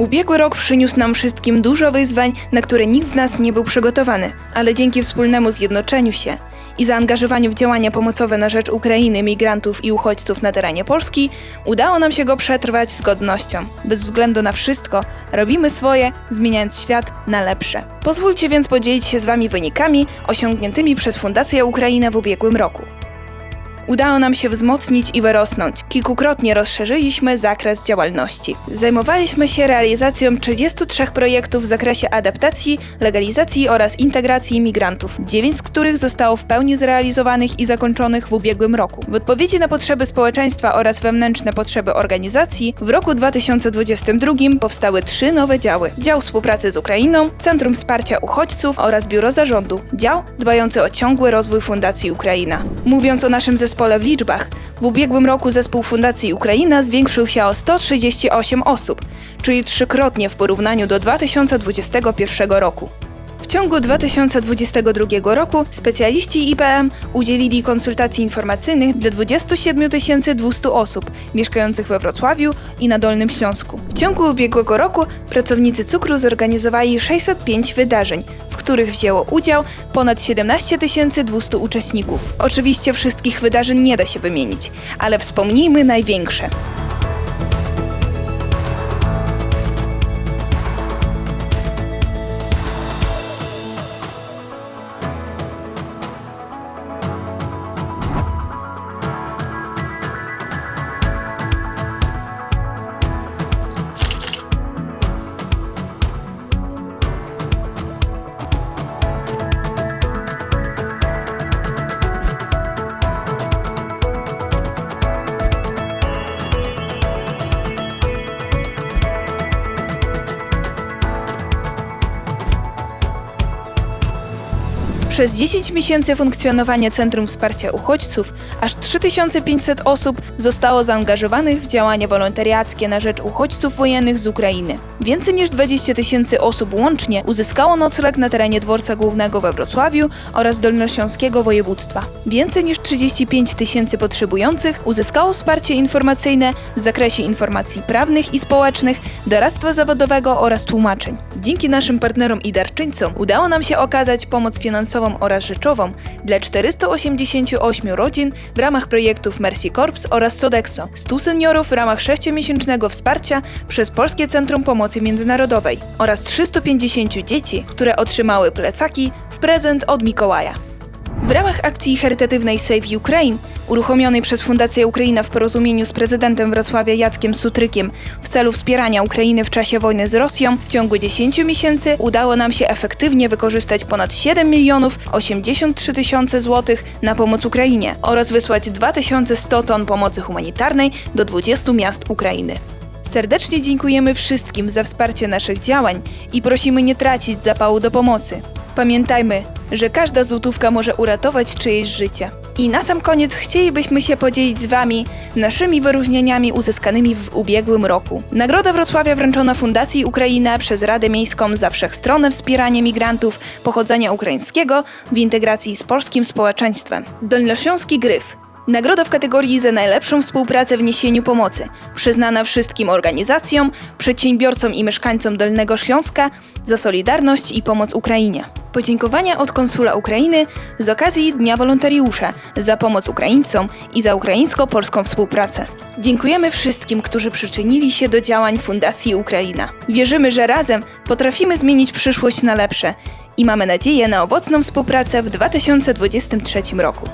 Ubiegły rok przyniósł nam wszystkim dużo wyzwań, na które nikt z nas nie był przygotowany, ale dzięki wspólnemu zjednoczeniu się i zaangażowaniu w działania pomocowe na rzecz Ukrainy, migrantów i uchodźców na terenie Polski, udało nam się go przetrwać z godnością. Bez względu na wszystko, robimy swoje, zmieniając świat na lepsze. Pozwólcie więc podzielić się z Wami wynikami osiągniętymi przez Fundację Ukraina w ubiegłym roku. Udało nam się wzmocnić i wyrosnąć. Kilkukrotnie rozszerzyliśmy zakres działalności. Zajmowaliśmy się realizacją 33 projektów w zakresie adaptacji, legalizacji oraz integracji imigrantów, 9 z których zostało w pełni zrealizowanych i zakończonych w ubiegłym roku. W odpowiedzi na potrzeby społeczeństwa oraz wewnętrzne potrzeby organizacji, w roku 2022 powstały trzy nowe działy. Dział współpracy z Ukrainą, Centrum Wsparcia Uchodźców oraz Biuro Zarządu. Dział dbający o ciągły rozwój Fundacji Ukraina. Mówiąc o naszym zespole w liczbach, w ubiegłym roku zespół Fundacji Ukraina zwiększył się o 138 osób, czyli trzykrotnie w porównaniu do 2021 roku. W ciągu 2022 roku specjaliści IPM udzielili konsultacji informacyjnych dla 27 200 osób mieszkających we Wrocławiu i na Dolnym Śląsku. W ciągu ubiegłego roku pracownicy cukru zorganizowali 605 wydarzeń, w których wzięło udział ponad 17 200 uczestników. Oczywiście wszystkich wydarzeń nie da się wymienić, ale wspomnijmy największe. Przez 10 miesięcy funkcjonowania Centrum Wsparcia Uchodźców aż 3500 osób zostało zaangażowanych w działania wolontariackie na rzecz uchodźców wojennych z Ukrainy. Więcej niż 20 tysięcy osób łącznie uzyskało nocleg na terenie dworca głównego we Wrocławiu oraz Dolnośląskiego województwa. Więcej niż 35 tysięcy potrzebujących uzyskało wsparcie informacyjne w zakresie informacji prawnych i społecznych, doradztwa zawodowego oraz tłumaczeń. Dzięki naszym partnerom i darczyńcom udało nam się okazać pomoc finansową oraz rzeczową dla 488 rodzin w ramach projektów Mercy Corps oraz Sodexo, 100 seniorów w ramach 6-miesięcznego wsparcia przez Polskie Centrum Pomocy Międzynarodowej oraz 350 dzieci, które otrzymały plecaki w prezent od Mikołaja. W ramach akcji charytatywnej Save Ukraine, uruchomionej przez Fundację Ukraina w porozumieniu z prezydentem Wrocławia Jackiem Sutrykiem w celu wspierania Ukrainy w czasie wojny z Rosją, w ciągu 10 miesięcy udało nam się efektywnie wykorzystać ponad 7 milionów 83 tysiące złotych na pomoc Ukrainie oraz wysłać 2100 ton pomocy humanitarnej do 20 miast Ukrainy. Serdecznie dziękujemy wszystkim za wsparcie naszych działań i prosimy nie tracić zapału do pomocy. Pamiętajmy, że każda złotówka może uratować czyjeś życie. I na sam koniec chcielibyśmy się podzielić z Wami naszymi wyróżnieniami uzyskanymi w ubiegłym roku. Nagroda Wrocławia wręczona Fundacji Ukraina przez Radę Miejską za wszechstronne wspieranie migrantów pochodzenia ukraińskiego w integracji z polskim społeczeństwem. Dolnośląski Gryf Nagroda w kategorii za najlepszą współpracę w niesieniu pomocy, przyznana wszystkim organizacjom, przedsiębiorcom i mieszkańcom Dolnego Śląska za solidarność i pomoc Ukrainie. Podziękowania od konsula Ukrainy z okazji Dnia Wolontariusza za pomoc Ukraińcom i za ukraińsko-polską współpracę. Dziękujemy wszystkim, którzy przyczynili się do działań Fundacji Ukraina. Wierzymy, że razem potrafimy zmienić przyszłość na lepsze i mamy nadzieję na owocną współpracę w 2023 roku.